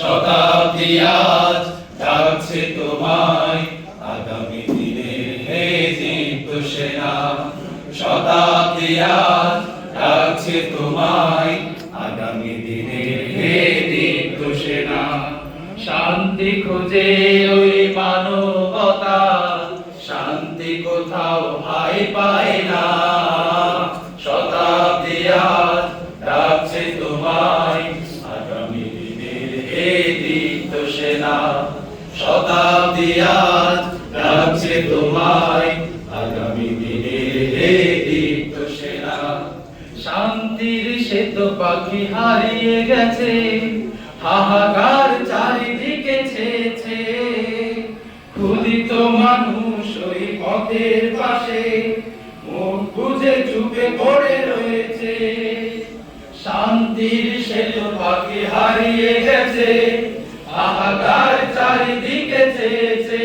শতাব্দী তোমায়। আগামী দিনের হে দীপ্ত সেনা, শতাব্দী আজ তোমায়। আগামী দিনের হে সেনা, শান্তি খুঁজে ওই মানবতা। শান্তি কোথাও হাই পায় না। দীপ্ত সেনা, শতাব্দী তোমায় আগামী দিনের হে দীপ্ত সেনা, শান্তির শ্বেত পাখি হারিয়ে গেছে, হাহাকার চারিদিকে ছেছে। ক্ষুদিত মানুষ ওই পথের পাশে, মুখ বুঝে চুপে পড়ে রয়েছে। শান্তির শ্বেত পাখি হারিয়ে গেছে হাহাকার চারিদিকে চেয়েছে।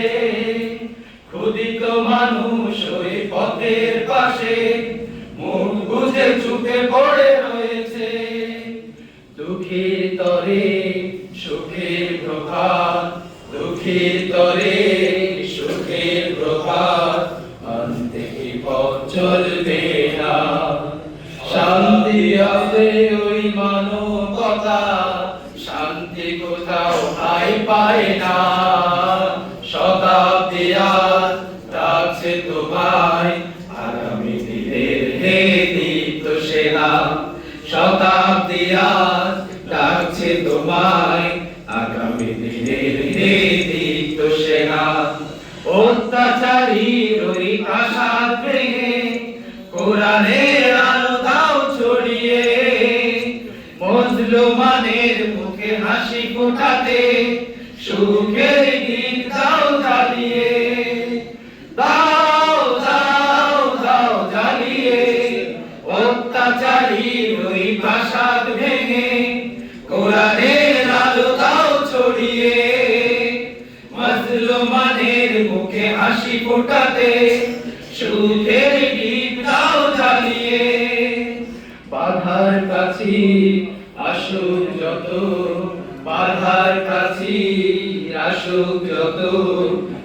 ক্ষুদিত মানুষ ওই পথের পাশে, মুখ বুঝে চুপে পড়ে রয়েছে। দুঃখের তরে সুখের প্রভাত, দুঃখের তরে সুখের প্রভাত, আনতে কি পথ চলবে না? শান্তি আছে ওই মানবতা শান্তি কোথাও হাই পায় না। শতাব্দী তোমায়, আগামী দিনের হে দীপ্ত সেনা। শতাব্দী তোমায়, আগামী দিনের হে দীপ্ত সেনা। অত্যাচারীর ওই প্রাসাদ ভেঙে কোরআনের ফোটাতে সুখের গীত দাও জ্বালিয়ে দাও দাও দাও জ্বালিয়ে অত্যাচারী ওই প্রাসাদ ভেঙে, কোরআনের আলো দাও ছড়িয়ে। মজলুমানের মুখে হাসি ফোটাতে, সুখের গীত দাও জ্বালিয়ে বাধার কাছে আসুক যত বাধার কাছি আসুক যত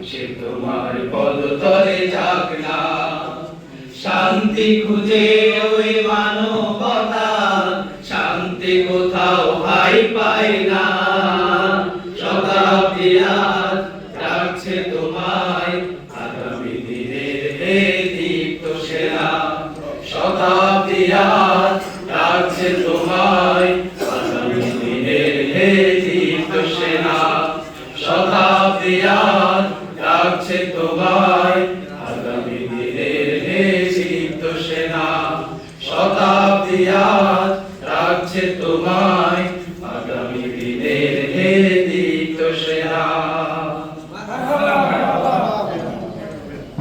সে তোমার পদতলে যাক না। শান্তি খুঁজে ওই মানবতা, শান্তি কোথাও ভাই পায় না। ডাকছে তোমায়। আগামী দিনের হে সিদ্ধ সেনা শতাব্দী আজ